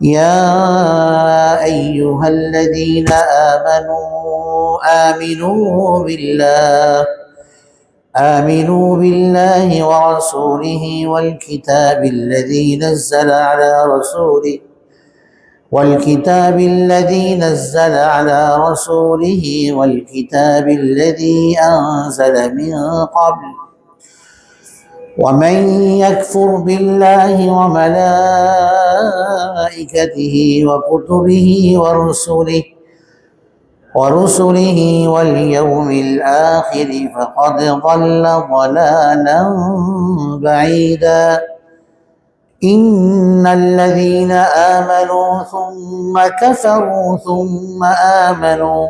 يا أيها الذين آمنوا آمنوا بالله آمنوا بالله ورسوله والكتاب الذي نزل على رسوله والكتاب الذي نزل على رسوله والكتاب الذي أنزل من قبل. ومن يكفر بالله وملائكته وكتبه ورسله ورسله واليوم الآخر فقد ضل ضلالا بعيدا. إن الذين آمنوا ثم كفروا ثم آمنوا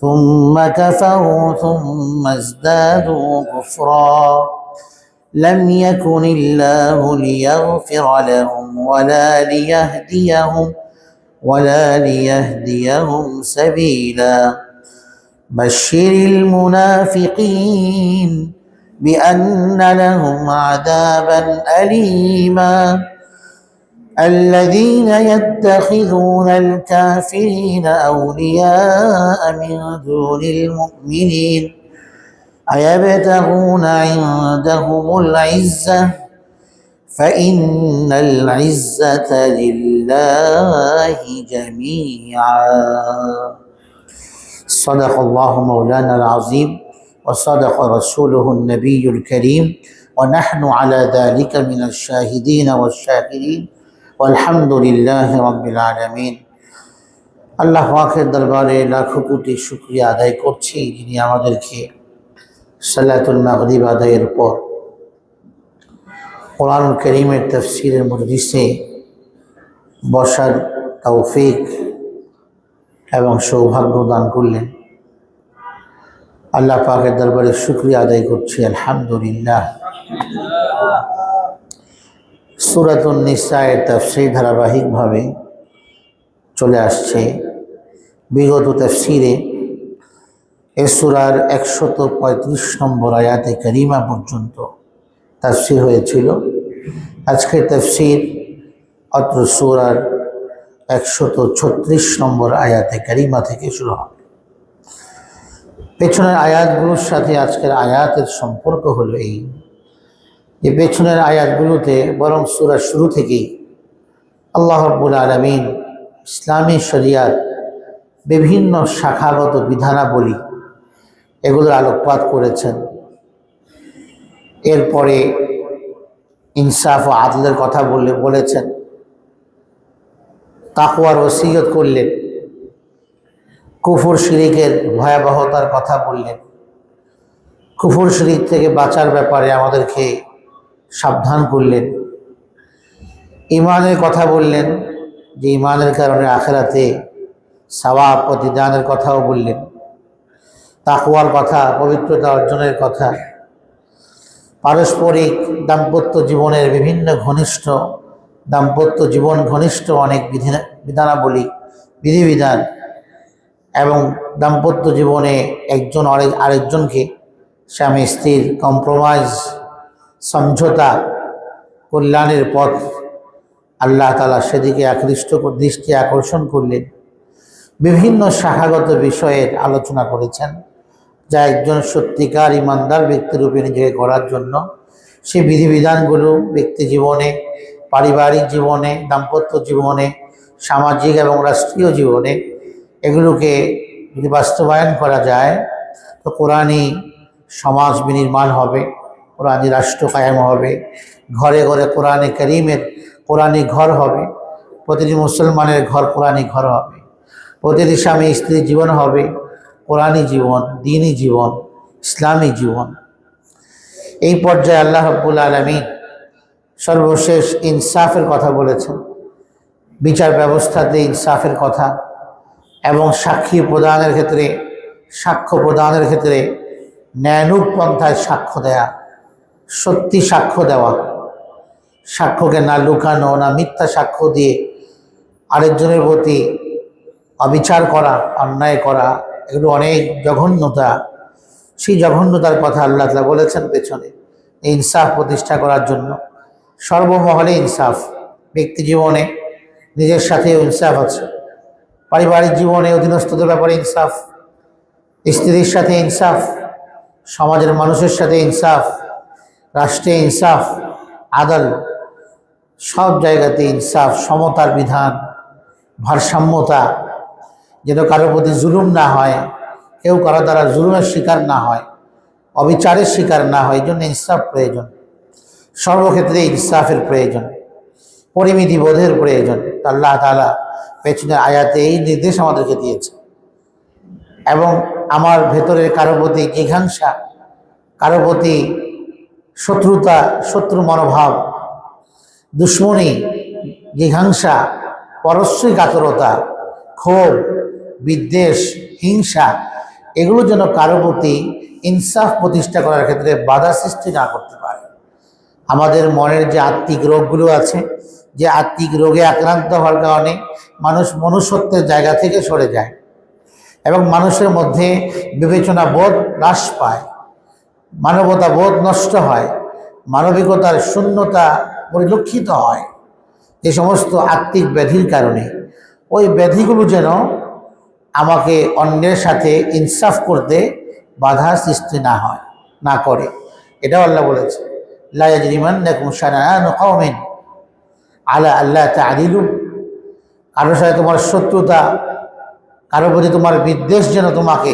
ثم كفروا ثم ازدادوا كفرا. لم يكن الله ليغفر لهم ولا ليهديهم ولا ليهديهم سبيلا. بشر المنافقين بأن لهم عذابا أليما. الذين يتخذون الكافرين أولياء من دون المؤمنين. أيبتغون عندهم العزة فإن العزة لله جميعا صدق الله مولانا العظيم وصدق رسوله النبي الكريم ونحن على ذلك من الشاهدين والشاكرين والحمد لله رب العالمين আল্লাহ পাকের দরবারে লাখো কোটি শুক্রিয়া আদায় করছি যিনি আমাদেরকে সালাতুল মাগরিব আদায়ের পর কোরআন করিমের তফসিরের মজলিসে বসার তৌফিক এবং সৌভাগ্য দান করলেন। আল্লাহ পাকের দরবারে শুক্রিয়া আদায় করছি, আলহামদুলিল্লাহ। সুরাতুন নিসায়ের তফসির ধারাবাহিকভাবে চলে আসছে। বিগত তফসিরে এ সুরার একশত পঁয়ত্রিশ নম্বর আয়াতে করিমা পর্যন্ত তাফসির হয়েছিল। আজকের তাফসির অত্র সুরার একশত ছত্রিশ নম্বর আয়াতে করিমা থেকে শুরু হবে। পেছনের আয়াতগুলোর সাথে আজকের আয়াতের সম্পর্ক হলো এই যে পেছনের আয়াতগুলোতে বরং সুরার শুরু থেকেই আল্লাহ রব্বুল আলমিন ইসলামী শরিয়ার বিভিন্ন শাখাগত বিধানাবলী এগুলোর আলোকপাত করেছেন। এরপরে ইনসাফ ও আদলের কথা বললে, বলেছেন তাকুয়ার ওসিয়ত করলেন, কুফুর শিরিকের ভয়াবহতার কথা বললেন। কুফুর শিরিক থেকে বাঁচার ব্যাপারে আমাদেরকে সাবধান করলেন। ইমানের কথা বললেন, যে ইমানের কারণে আখেরাতে সাওয়া প্রতিদানের কথাও বললেন। তাকুয়ার কথা, পবিত্রতা অর্জনের কথা, পারস্পরিক দাম্পত্য জীবনের বিভিন্ন ঘনিষ্ঠ, দাম্পত্য জীবন ঘনিষ্ঠ অনেক বিধি, বিধানাবলী, বিধিবিধান এবং দাম্পত্য জীবনে একজন আরেক, আরেকজনকে স্বামী স্ত্রীর কম্প্রোমাইজ সমঝোতা, কল্যাণের পথ আল্লাহ তালা সেদিকে আকৃষ্ট দৃষ্টি আকর্ষণ করলেন। বিভিন্ন শাখাগত বিষয়ের আলোচনা করেছেন। যা একজন সত্যিকার ইমানদার ব্যক্তিরূপে নিজেকে করার জন্য। সে বিধিবিধানগুলো ব্যক্তি জীবনে, পারিবারিক জীবনে, দাম্পত্য জীবনে, সামাজিক এবং রাষ্ট্রীয় জীবনে এগুলোকে যদি বাস্তবায়ন করা যায়, তো কোরআনই সমাজ বিনির্মাণ হবে কোরআনী রাষ্ট্র কায়েম হবে, ঘরে ঘরে কোরআনে করিমের কোরআনী ঘর হবে, প্রতিটি মুসলমানের ঘর কোরআনী ঘর হবে, প্রতিটি স্বামী স্ত্রীর জীবন হবে কোরআনী জীবন, দিনী জীবন, ইসলামী জীবন। এই পর্যায়ে আল্লাহ রব্বুল আলমী সর্বশেষ ইনসাফের কথা বলেছেন। বিচার ব্যবস্থাতে ইনসাফের কথা এবং সাক্ষী প্রদানের ক্ষেত্রে, সাক্ষ্য প্রদানের ক্ষেত্রে ন্যায়ানুক পন্থায় সাক্ষ্য দেয়া, সত্যি সাক্ষ্য দেওয়া, সাক্ষ্যকে না লুকানো, না মিথ্যা সাক্ষ্য দিয়ে আরেকজনের প্রতি অবিচার করা, অন্যায় করা এগুলো অনেক জঘন্যতা। সেই জঘন্যতার কথা আল্লাহ তালা বলেছেন পেছনে ইনসাফ প্রতিষ্ঠা করার জন্য। সর্বমহলে ইনসাফ, ব্যক্তি জীবনে নিজের সাথে ইনসাফ আছে। পারিবারিক জীবনে অধীনস্থদের ব্যাপারে ইনসাফ, স্ত্রীর সাথে ইনসাফ, সমাজের মানুষের সাথে ইনসাফ, রাষ্ট্রে ইনসাফ, আদাল, সব জায়গাতে ইনসাফ, সমতার বিধান, ভারসাম্যতা যেন কারোর প্রতি জুলুম না হয়, কেউ কারও দ্বারা জুলুমের শিকার না হয়, অবিচারের শিকার না হয়, এই জন্য ইনসাফ প্রয়োজন। সর্বক্ষেত্রে ইনসাফের প্রয়োজন, পরিমিতি বোধের প্রয়োজন। আল্লাহ তালা পেছনে আয়াতে এই নির্দেশ আমাদেরকে দিয়েছে। এবং আমার ভেতরের কারও প্রতি জিঘাংসা কারও প্রতি শত্রুতা, শত্রু মনোভাব, দুশ্মনী, জিঘাংসা পরশ্রী কাতরতা ক্ষোভ বিদ্বেষ, হিংসা, এগুলো যেন কারও প্রতি ইনসাফ প্রতিষ্ঠা করার ক্ষেত্রে বাধা সৃষ্টি না করতে পারে। আমাদের মনের যে আত্মিক রোগগুলো আছে, যে আত্মিক রোগে আক্রান্ত হওয়ার কারণে মানুষ মনুষ্যত্বের জায়গা থেকে সরে যায় এবং মানুষের মধ্যে বিবেচনা বোধ হ্রাস পায় মানবতা বোধ নষ্ট হয়, মানবিকতার শূন্যতা পরিলক্ষিত হয়। যে সমস্ত আত্মিক ব্যাধির কারণে। ওই ব্যাধিগুলো যেন আমাকে অন্যের সাথে ইনসাফ করতে বাধা সৃষ্টি না হয়, না করে। এটাও আল্লাহ বলেছে লাইজরিমান্নাকুম শানাআনু কওমিন আলা আল্লাহ তাআদিলু কারোর সাথে তোমার শত্রুতা কারোর প্রতি তোমার বিদ্বেষ যেন তোমাকে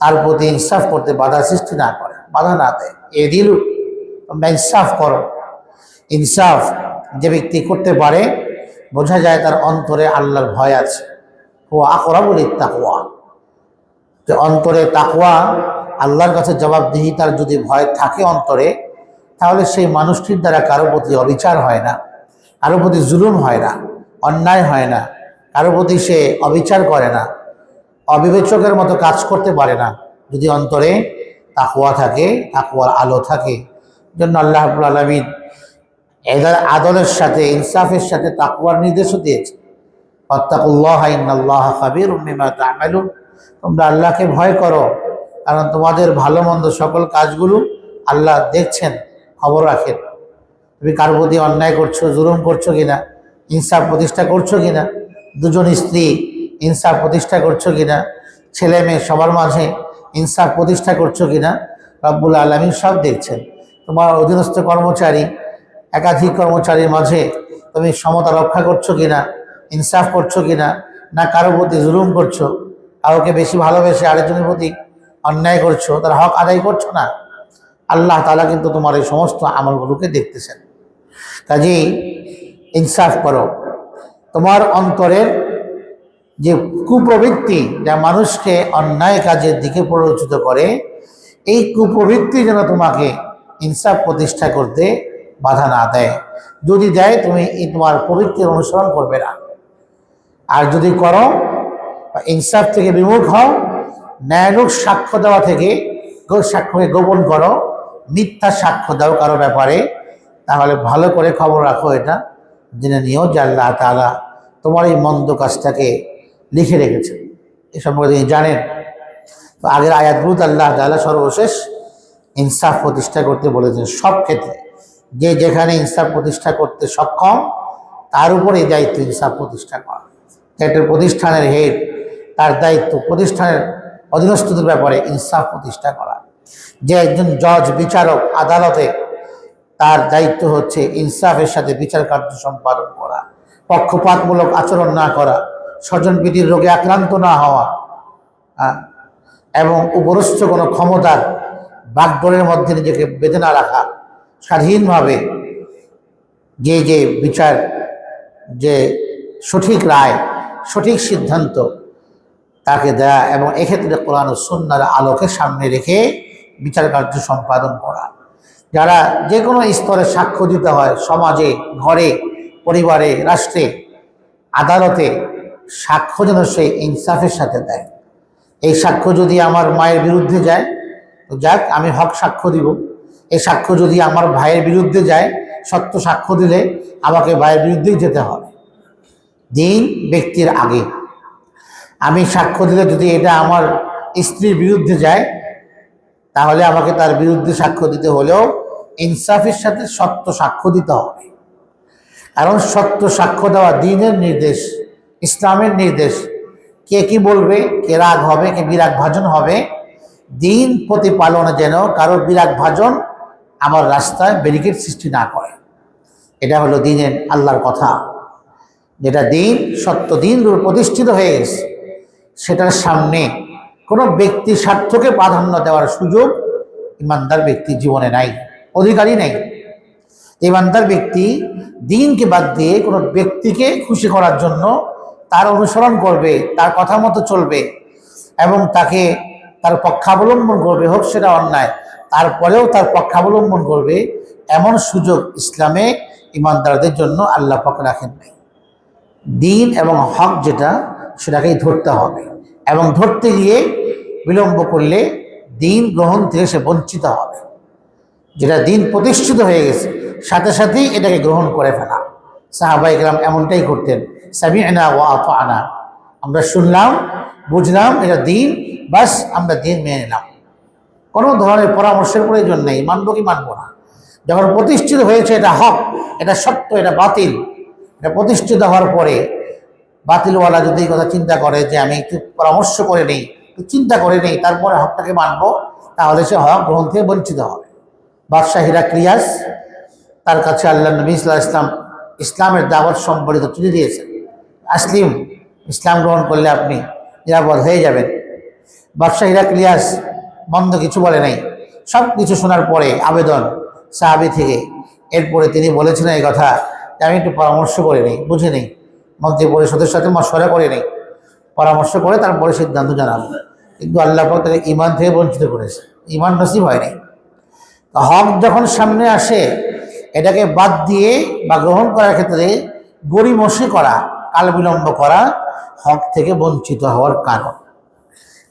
তার প্রতি ইনসাফ করতে বাধা সৃষ্টি না করে, বাধা না দেয়। এ দিলু, তোমরা ইনসাফ করো। ইনসাফ যে ব্যক্তি করতে পারে, বোঝা যায় তার অন্তরে আল্লাহর ভয় আছে। যে অন্তরে তাকুয়া আল্লাহর কাছে জবাবদিহিতার যদি ভয় থাকে অন্তরে, তাহলে সেই মানুষটির দ্বারা কারও প্রতি অবিচার হয় না, কারও প্রতি জুলুম হয় না, অন্যায় হয় না, কারও প্রতি সে অবিচার করে না, অবিবেচকের মতো কাজ করতে পারে না। যদি অন্তরে তাকুয়া থাকে তাকুয়ার আলো থাকে, জন্য আল্লাহ আলমিন এদের আদলের সাথে, ইনসাফের সাথে তাকুয়ার নির্দেশও দিয়েছে তোমরা আল্লাহকে ভয় করো, কারণ তোমাদের ভালো মন্দ সকল কাজগুলো আল্লাহ দেখছেন, খবর রাখেন। তুমি কার প্রতি অন্যায় করছ, জুলুম করছ কিনা, ইনসাফ প্রতিষ্ঠা করছ কিনা, দুজন স্ত্রী ইনসাফ প্রতিষ্ঠা করছ কিনা, ছেলে মেয়ে সবার মাঝে ইনসাফ প্রতিষ্ঠা করছ কিনা, রব্বুল আলমী সব দেখছেন। তোমার অধীনস্থ কর্মচারী, একাধিক কর্মচারীর মাঝে তুমি সমতা রক্ষা করছ কিনা ইনসাফ করছ কিনা, না কারোর প্রতি জুলুম করছ, কাউকে বেশি ভালোবেসে আরেকজনের প্রতি অন্যায় করছ, তার হক আদায় করছ না, আল্লাহ তালা কিন্তু তোমার এই সমস্ত আমলগুলোকে দেখতেছেন। কাজেই ইনসাফ করো। তোমার অন্তরের যে কুপ্রবৃত্তি যা মানুষকে অন্যায় কাজের দিকে প্ররোচিত করে, এই কুপ্রবৃত্তি যেন তোমাকে ইনসাফ প্রতিষ্ঠা করতে বাধা না দেয়। যদি দেয়, তুমি তোমার প্রবৃত্তির অনুসরণ করবে না। আর যদি করো ইনসাফ থেকে বিমুখ হও ন্যায়ানুক সাক্ষ্য দেওয়া থেকে সাক্ষ্যকে গোপন করো, মিথ্যা সাক্ষ্য দাও কারও ব্যাপারে, তাহলে ভালো করে খবর রাখো এটা, জেনে নিও যে আল্লাহ তালা তোমার এই মন্দ কাজটাকে লিখে রেখেছেন এ সম্পর্কে তিনি জানেন। তো আগের আয়াতগুলো আল্লাহ তালা সর্বশেষ ইনসাফ প্রতিষ্ঠা করতে বলেছেন। সব ক্ষেত্রে যে যেখানে ইনসাফ প্রতিষ্ঠা করতে সক্ষম, তার উপরে দায়িত্ব ইনসাফ প্রতিষ্ঠা করা। একটা প্রতিষ্ঠানের হেড, তার দায়িত্ব প্রতিষ্ঠানের অধীনস্থদের ব্যাপারে ইনসাফ প্রতিষ্ঠা করা। যে একজন জজ, বিচারক আদালতে তার দায়িত্ব হচ্ছে ইনসাফের সাথে বিচার কার্য সম্পাদন করা, পক্ষপাতমূলক আচরণ না করা স্বজনপ্রীতির রোগে আক্রান্ত না হওয়া এবং উপরস্থ কোনো ক্ষমতার বাগডোরের মধ্যে নিজেকে বেঁধে না রাখা, স্বাধীনভাবে যে যে বিচার, যে সঠিক রায় সঠিক সিদ্ধান্ত তাকে দেয়া এবং এক্ষেত্রে কোরআন সুন্নার আলোকে সামনে রেখে বিচার কার্য সম্পাদন করা। যারা যে কোনো স্তরে সাক্ষ্য দিতে হয়, সমাজে, ঘরে, পরিবারে, রাষ্ট্রে, আদালতে, সাক্ষ্য যেন সে ইনসাফের সাথে দেয়। এই সাক্ষ্য যদি আমার মায়ের বিরুদ্ধে যায়, তো যাক, আমি হক সাক্ষ্য দিব। এই সাক্ষ্য যদি আমার ভাইয়ের বিরুদ্ধে যায়, সত্য সাক্ষ্য দিলে আমাকে ভাইয়ের বিরুদ্ধেই যেতে হবে। দিন ব্যক্তির আগে। আমি সাক্ষ্য দিলে যদি এটা আমার স্ত্রীর বিরুদ্ধে যায়, তাহলে আমাকে তার বিরুদ্ধে সাক্ষ্য দিতে হলেও ইনসাফের সাথে সত্য সাক্ষ্য দিতে হবে। কারণ সত্য সাক্ষ্য দেওয়া দিনের নির্দেশ, ইসলামের নির্দেশ। কে কি বলবে, কে রাগ হবে, কে বিরাগ ভাজন হবে, দিন প্রতিপালনে যেন কারও বিরাগ ভাজন আমার রাস্তায় ব্যারিকেড সৃষ্টি না করে। এটা হলো দিনের আল্লাহর কথা। যেটা দিন, সত্য দিন রূপে প্রতিষ্ঠিত হয়ে গেছে, সেটার সামনে কোনো ব্যক্তি স্বার্থকে প্রাধান্য দেওয়ার সুযোগ ইমানদার ব্যক্তি জীবনে নাই অধিকারই নেই। ইমানদার ব্যক্তি দিনকে বাদ দিয়ে কোনো ব্যক্তিকে খুশি করার জন্য তার অনুসরণ করবে, তার কথা মতো চলবে এবং তাকে তার পক্ষাবলম্বন করবে, হোক সেটা অন্যায়, তারপরেও তার পক্ষাবলম্বন করবে, এমন সুযোগ ইসলামে ইমানদারদের জন্য আল্লাহ পাক রাখেন নাই। দিন এবং হক যেটা, সেটাকেই ধরতে হবে। এবং ধরতে গিয়ে বিলম্ব করলে দিন গ্রহণ থেকে সে বঞ্চিত হবে। যেটা দিন প্রতিষ্ঠিত হয়ে গেছে, সাথে সাথেই এটাকে গ্রহণ করে ফেলা। সাহাবাইকরাম এমনটাই করতেন সামি আনা ও আফা আনা আমরা শুনলাম, বুঝলাম, এটা দিন, বাস আমরা দিন মেনে নিলাম। কোনো ধরনের পরামর্শের প্রয়োজন নেই, মানব কি মানব না? যখন প্রতিষ্ঠিত হয়েছে এটা হক, এটা সত্য, এটা বাতিল এটা প্রতিষ্ঠিত হওয়ার পরে বাতিলওয়ালা যদি এই কথা চিন্তা করে যে আমি একটু পরামর্শ করে নেই চিন্তা করে নেই, তারপরে হকটাকে মানব, তাহলে সে হক গ্রহণ থেকে বঞ্চিত হবে। বাদশাহিরা ক্রিয়াস, তার কাছে আল্লাহ নবী ইসলাম ইসলাম ইসলামের দাওয়াত সম্বলিত তুলে দিয়েছেন। আসলিম, ইসলাম গ্রহণ করলে আপনি নিরাপদ হয়ে যাবেন। বাদশাহিরা ক্রিয়াস বন্ধ কিছু বলে নাই। সব কিছু শোনার পরে আবেদন সাহাবি থেকে। এরপরে তিনি বলেছিলেন এই কথা আমি একটু পরামর্শ করে নিই, বুঝে নেই। মন্ত্রী পরিষদের সাথে মশলা করে নেই। পরামর্শ করে তারপরে সিদ্ধান্ত জানাব। কিন্তু আল্লাহ পাক তাকে ইমান থেকে বঞ্চিত করেছে। ইমান নসিব হয়নি তো হক যখন সামনে আসে, এটাকে বাদ দিয়ে বা গ্রহণ করার ক্ষেত্রে গরিমসি করা, কাল বিলম্ব করা হক থেকে বঞ্চিত হওয়ার কারণ।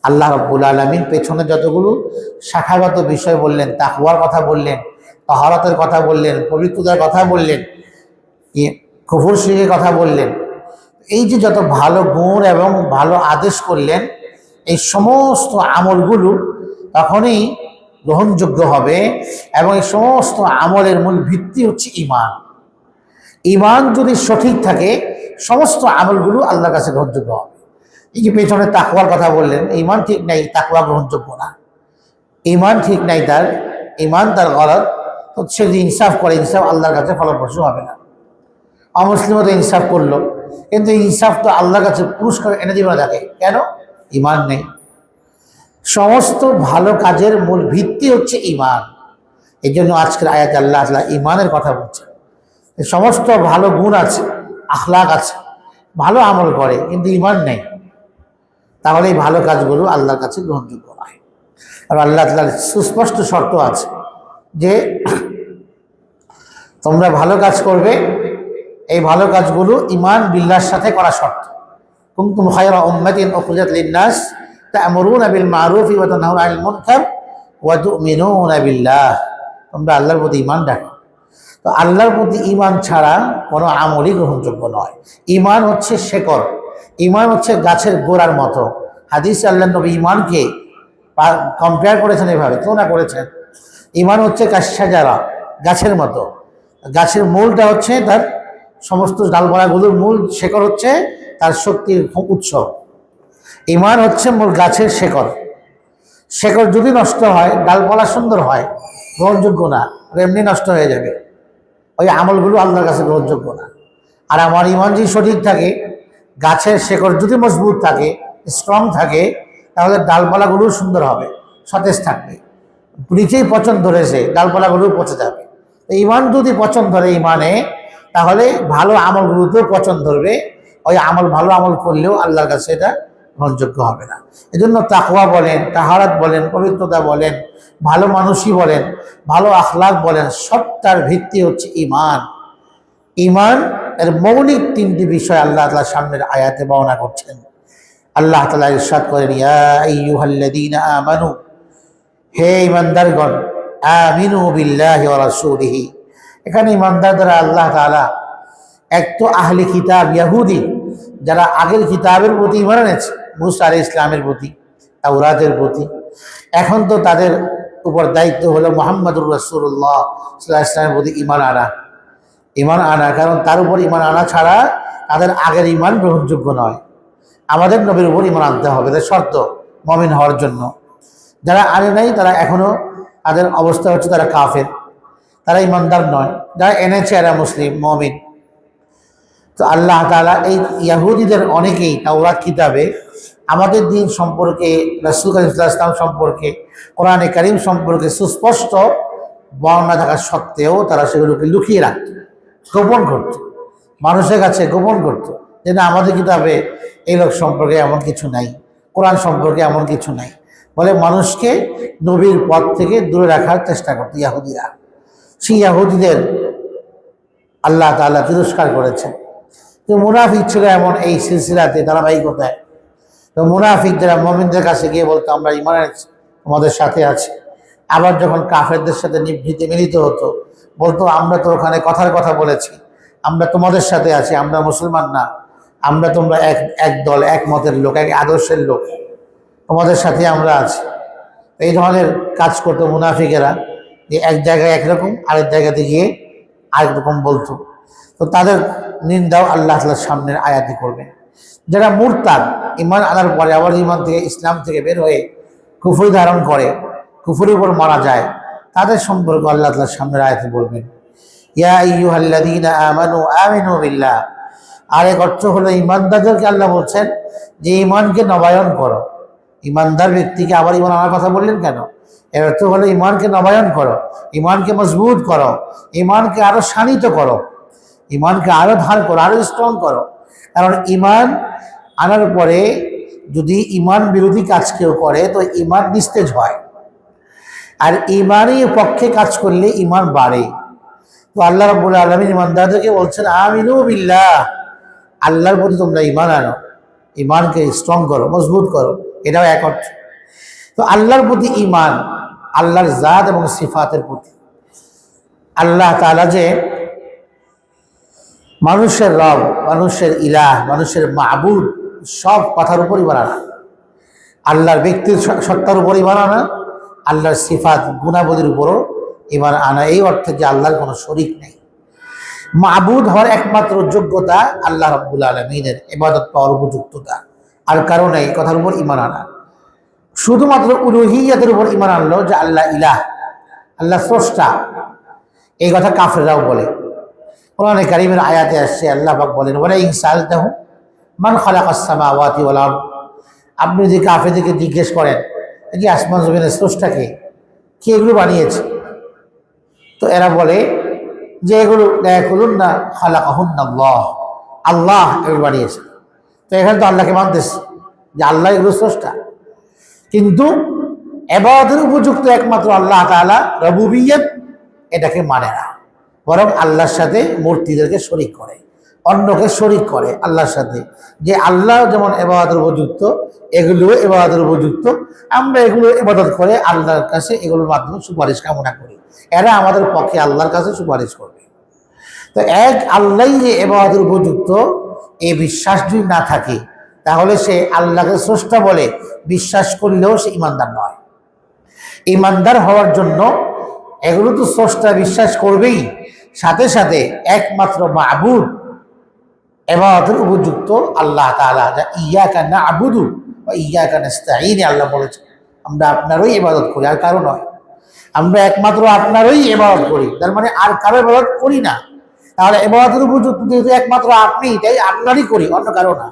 আল্লাহ রব্বুল আলমিন পেছনে যতগুলো শাখাগত বিষয় বললেন তাকুয়ার কথা বললেন, তহরতের কথা বললেন, পবিত্রতার কথা বললেন কুফুর শিখের কথা বললেন। এই যে যত ভালো গুণ এবং ভালো আদেশ করলেন, এই সমস্ত আমলগুলো তখনই গ্রহণযোগ্য হবে এবং এই সমস্ত আমলের মূল ভিত্তি হচ্ছে ইমান ইমান যদি সঠিক থাকে, সমস্ত আমলগুলো আল্লাহর কাছে গ্রহণযোগ্য হবে। এই যে পেছনে তাকুয়ার কথা বললেন ইমান ঠিক নাই তাকুয়া গ্রহণযোগ্য না। ইমান ঠিক নাই তার ইমান তার গলত সে যদি ইনসাফ করে, ইনসাফ আল্লাহর কাছে ফলপ্রসূ হবে না। অমুসলিমও তো ইনসাফ করল। কিন্তু ইনসাফ তো আল্লাহর কাছে পুরস্কার এনে দিবে না তাকে কেন? ইমান নেই। সমস্ত ভালো কাজের মূল ভিত্তি হচ্ছে ইমান। এই জন্য আজকের আয়াত আল্লাহ আল্লাহ ইমানের কথা বলছে সমস্ত ভালো গুণ আছে, আখলাক আছে, ভালো আমল করে, কিন্তু ইমান নেই। তাহলে এই ভালো কাজগুলো আল্লাহর কাছে গ্রহণযোগ্য নয়। আর আল্লাহ তালার সুস্পষ্ট শর্ত আছে যে তোমরা ভালো কাজ করবে এই ভালো কাজগুলো ইমান বিল্লার সাথে করা শর্ত। কুমকুম খায়রা উম্মাতিন উখরিজাত লিন-নাস তা'মুরুনা বিল মারুফি ওয়া তানহাউনা আনিল মুনকার ওয়া তু'মিনুনা বিল্লাহ। তোমরা আল্লাহর প্রতি ইমান রাখো। তো আল্লাহর প্রতি ইমান ছাড়া কোনো আমলই গ্রহণযোগ্য নয়। ইমান হচ্ছে শেকড়। ইমান হচ্ছে গাছের গোড়ার মতো। হাদিস আল্লাহ নবী ইমানকে কম্পেয়ার করেছেন এভাবে, তুলনা করেছেন। ইমান হচ্ছে কাশাজারা গাছের মতো। গাছের মূলটা হচ্ছে তার সমস্ত ডালপালাগুলোর মূল শেকড় হচ্ছে তার শক্তির উৎস। ইমান হচ্ছে মূল গাছের শেকড়। শেকড় যদি নষ্ট হয়, ডালপালা সুন্দর হয়, গ্রহণযোগ্য না এমনি নষ্ট হয়ে যাবে। ওই আমলগুলো আল্লাহর কাছে গ্রহণযোগ্য না। আর আমার ইমান যদি সঠিক থাকে, গাছের শেকড় যদি মজবুত থাকে, স্ট্রং থাকে, তাহলে ডালপালাগুলো সুন্দর হবে, সতেজ থাকবে। নিচেই পচন ধরেছে ডালপালাগুলো পচে যাবে। ইমান যদি পচন ধরে ইমানে তাহলে ভালো আমলগুলোতেও পচন ধরবে ওই আমল ভালো আমল করলেও আল্লাহর কাছে এটা গ্রহণযোগ্য হবে না। এজন্য তাকওয়া বলেন, তাহারাত বলেন, পবিত্রতা বলেন, ভালো মানুষই বলেন, ভালো আখলাক বলেন, সবটার ভিত্তি হচ্ছে ইমান ইমান এর মৌলিক তিনটি বিষয় আল্লাহ তালা সামনের আয়াতে বর্ণনা করছেন। আল্লাহ তালা ইরশাদ করেন, ইয়া হে ইমানদারগণ আমিনু বিল্লাহি ওয়া রাসূলিহি। এখানে ইমানদার দ্বারা আল্লাহ তাআলা এক তো আহলি কিতাব ইয়াহুদি, যারা আগের কিতাবের প্রতি ইমান এনেছে, মুসা আলী ইসলামের প্রতি, তাওরাতের প্রতি। এখন তো তাদের উপর দায়িত্ব হলো মোহাম্মদুর রসুল্লাহ সাল্লাহ ইসলামের প্রতি ইমান আনা। ইমান আনা, কারণ তার উপর ইমান আনা ছাড়া তাদের আগের ইমান গ্রহণযোগ্য নয়। আমাদের নবীর উপর ইমান আনতে হবে তাদের শর্ত মমিন হওয়ার জন্য। যারা আনে নাই, তারা এখনও তাদের অবস্থা হচ্ছে তারা কাফের। তারা ইমানদার নয়। যারা এনেছে এরা মুসলিম, মমিন। তো আল্লাহ তাআলা এই ইয়াহুদিদের অনেকেই তাওরাত কিতাবে আমাদের দিন সম্পর্কে, রাসুল ইসলাম সম্পর্কে, কোরআনে করিম সম্পর্কে সুস্পষ্ট বর্ণনা থাকা সত্ত্বেও তারা সেগুলোকে লুকিয়ে রাখত, গোপন করত। মানুষের কাছে গোপন করত যে, না, আমাদের কিতাবে এই লোক সম্পর্কে এমন কিছু নাই, কোরআন সম্পর্কে এমন কিছু নাই। বলে মানুষকে নবীর পথ থেকে দূরে রাখার চেষ্টা করত ইয়াহুদিরা। সেই ইয়াহুদিদের আল্লাহ তাআলা তিরস্কার করেছেন। তো মুনাফিক ছিল এমন এই সিলসিলাতে ধারাবাহিকতায়। তো মুনাফিক যারা মমিনদের কাছে গিয়ে বলতো, আমরা ইমান আমাদের সাথে আছে। আবার যখন কাফেরদের সাথে নিভৃতে মিলিত হতো, বলতো, আমরা তো ওখানে কথার কথা বলেছি। আমরা তোমাদের সাথে আছি, আমরা মুসলমান না। আমরা তোমরা এক এক দল, এক মতের লোক, এক আদর্শের লোক। তোমাদের সাথে আমরা আছি। এই ধরনের কাজ করতো মুনাফিকেরা। যে এক জায়গায় একরকম, আরেক জায়গাতে গিয়ে আরেক রকম বলতো। তো তাদের নিন্দাও আল্লাহ তালার সামনের আয়াতি করবেন যারা মুরতাদ ইমান আনার পরে আবার ইমান থেকে ইসলাম থেকে বের হয়ে কুফুরি ধারণ করে, কুফুরির উপর মারা যায়, তাদের সম্পর্কে আল্লাহ তালার সামনের আয়াতি বলবেন। ইয়া আরেক অর্থ হলো ইমানদারদেরকে আল্লাহ বলছেন যে ইমানকে নবায়ন করো। ইমানদার ব্যক্তিকে আবার ইমান আনার কথা বললেন কেন? এর অর্থ হলো ইমানকে নবায়ন করো ইমানকে মজবুত করো ইমানকে আরও শানিত করো ইমানকে আরও ধার করো, আরও স্ট্রং করো। কারণ ইমান আনার পরে যদি ইমান বিরোধী কাজ কেউ করে, তো ইমান নিস্তেজ হয়। আর ইমানই পক্ষে কাজ করলে ইমান বাড়ে। তো আল্লাহ রব্বুল আলমিন ইমানদারদেরকে বলছেন, আমিনু বিল্লাহ। আল্লাহর প্রতি তোমরা ইমান আনো ইমানকে স্ট্রং করো, মজবুত করো। এটাও এক অর্থ। তো আল্লাহর প্রতি ইমান আল্লাহর জাত এবং সিফাতের প্রতি। আল্লাহ তাআলা যে মানুষের রব, মানুষের ইলাহ, মানুষের মাহবুদ সব কথার উপরই বানানা। আল্লাহর ব্যক্তির সত্তার উপর ইমান আনা আল্লাহর সিফাত গুণাবলীর উপরও ইমান আনা। এই অর্থে যে আল্লাহর কোনো শরিক নেই। মাহবুদ হওয়ার একমাত্র যোগ্যতা আল্লাহ রব্বুল আলমিনের ইবাদত পাওয়ার উপযুক্ততা। আর কারণে এই কথার উপর ইমান আনা। শুধুমাত্র উলুহিয়াতের উপর ইমান আনলো যে আল্লাহ ইলাহ, আল্লাহ স্রষ্টা। এই কথা কাফেররাও বলে। কোরআনে কারিমের আয়াতে আসছে, আল্লাহ পাক বলেন ওরা ইনসাল দেহ মান খালাক আসসামাওয়াতি ওয়াল আরদ। আপনি যদি কাফেরদেরকে জিজ্ঞেস করেন যে আসমান জমিনের স্রষ্টাকে কে? এগুলো বানিয়েছে? তো এরা বলে, যে এগুলো করুন না খালাক আল্লাহ আল্লাহ এগুলো বানিয়েছে। তো এখানে তো আল্লাহকে মানতেছে যে আল্লাহ এগুলো স্রষ্টা। কিন্তু এবাদের উপযুক্ত একমাত্র আল্লাহ তাআলা রবুবিয়ত এটাকে মানে না। বরং আল্লাহর সাথে মূর্তিদেরকে শরিক করে, অন্যকে শরিক করে আল্লাহর সাথে। যে আল্লাহ যেমন এবাদতের উপযুক্ত, এগুলো এবাদতের উপযুক্ত, আমরা এগুলো এবাদত করে আল্লাহর কাছে এগুলোর মাধ্যমে সুপারিশ কামনা করি। এরা আমাদের পক্ষে আল্লাহর কাছে সুপারিশ করবে। তো এক আল্লাহ যে এবাদতের উপযুক্ত, এই বিশ্বাস যদি না থাকে তাহলে সে আল্লাহকে স্রষ্টা বলে বিশ্বাস করলেও সে ইমানদার নয়। ইমানদার হওয়ার জন্য এগুলো তো স্রষ্টা বিশ্বাস করবেই। সাথে সাথে একমাত্র মাহবুদ এবাদতের উপযুক্ত আল্লাহ তাআলা, যা ইয়া কান্না আবুদু বা ইয়া কান্না আল্লাহ বলেছে আমরা আপনারই ইবাদত করি, আর কারও নয়। আমরা একমাত্র আপনারই ইবাদত করি, তার মানে আর কারও ইবাদত করি না। তাহলে এবাদতের উপযুক্ত যেহেতু একমাত্র আপনি তাই আপনারই করি, অন্য কারও না।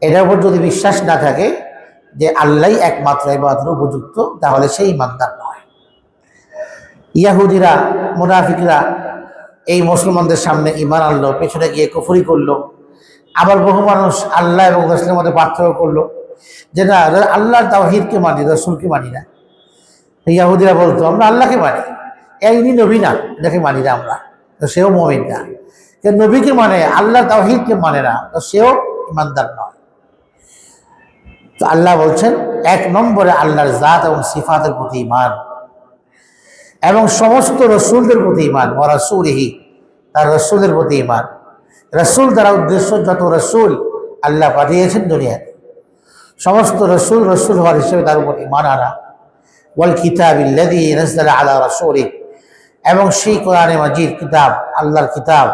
এটার উপর যদি বিশ্বাস না থাকে যে আল্লাহ একমাত্র ইবাদতের উপযুক্ত, তাহলে সেই ইমানদার নয়। ইয়াহুদিরা, মুনাফিকরা এই মুসলমানদের সামনে ইমান আনলো, পেছনে গিয়ে কুফরি করল। আবার বহু মানুষ আল্লাহ এবং রসুলের মধ্যে পার্থক্য করল যে না আল্লাহর তাওহিদকে মানি, রসুলকে মানি না। ইয়াহুদিরা বলতো, আমরা আল্লাহকে মানি। এই নবী না, এটাকে মানি না আমরা। তো সেও মমিন না। নবীকে মানে আল্লাহ তাওহিদকে মানে না। তো সেও ইমানদার নয়। তো আল্লাহ বলছেন, এক নম্বরে আল্লাহর জাত এবং সিফাতের প্রতি ইমান এবং সমস্ত রসুলদের প্রতি ইমান ও রসুলহি, তার রসুলের প্রতি ইমান রসুল দ্বারা উদ্দেশ্য যত রসুল আল্লাহ পাঠিয়েছেন দুনিয়াতে, সমস্ত রসুল রসুল হওয়ার হিসেবে তার উপর ইমান আনা। ওয়াল কিতাব ইল্লাদি নজল আলা রসুলি এবং সেই কোরআনে মাজিদ কিতাব, আল্লাহর কিতাব,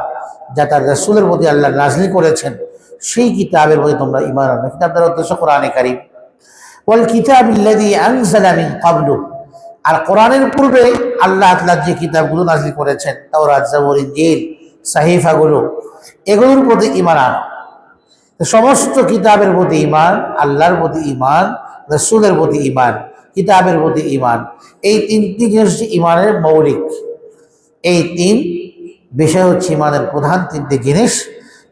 যা তার রসুলের প্রতি আল্লাহ নাজলি করেছেন সেই কিতাবের প্রতি তোমরা ইমান আনো। কিতাব দ্বারা উদ্দেশ্য কোরআনে কারিম। ওয়াল কিতাব ইল্লাদি আনজালা মিন আর কোরআনের পূর্বে আল্লাহ আল্লাহ যে কিতাবগুলো নাজিল করেছেন, তাওরাত, জাবর, ইনজিল সাহিফাগুলো এগুলোর প্রতি ইমান আনো। সমস্ত কিতাবের প্রতি ইমান আল্লাহর প্রতি ইমান রসুলের প্রতি ইমান কিতাবের প্রতি ইমান এই তিনটি জিনিস হচ্ছে ইমানের মৌলিক। এই তিন বিষয় হচ্ছে ইমানের প্রধান তিনটি জিনিস।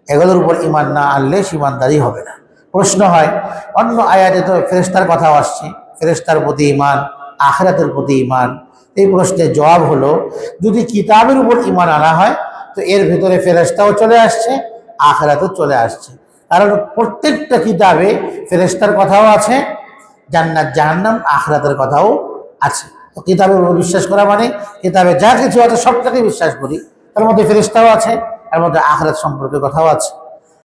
এগুলোর উপর ইমান না আনলে সে ইমানদারি হবে না। প্রশ্ন হয়, অন্য আয়াতে তো ফেরেস্তার কথাও আসছে ফেরেস্তার প্রতি ইমান আখরাতের প্রতি ইমান এই প্রশ্নের জবাব হলো, যদি কিতাবের উপর ইমান আনা হয়, তো এর ভেতরে ফেরেস্তাও চলে আসছে, আখরাতও চলে আসছে। কারণ প্রত্যেকটা কিতাবে ফেরেস্তার কথাও আছে, জান্নাত, জাহান্নাম, আখরাতের কথাও আছে। তো কিতাবের উপর বিশ্বাস করা মানে কিতাবে যা কিছু আছে সবটাকে বিশ্বাস করি, তার মধ্যে ফেরেস্তাও আছে তার মধ্যে আখরাত সম্পর্কে কথাও আছে।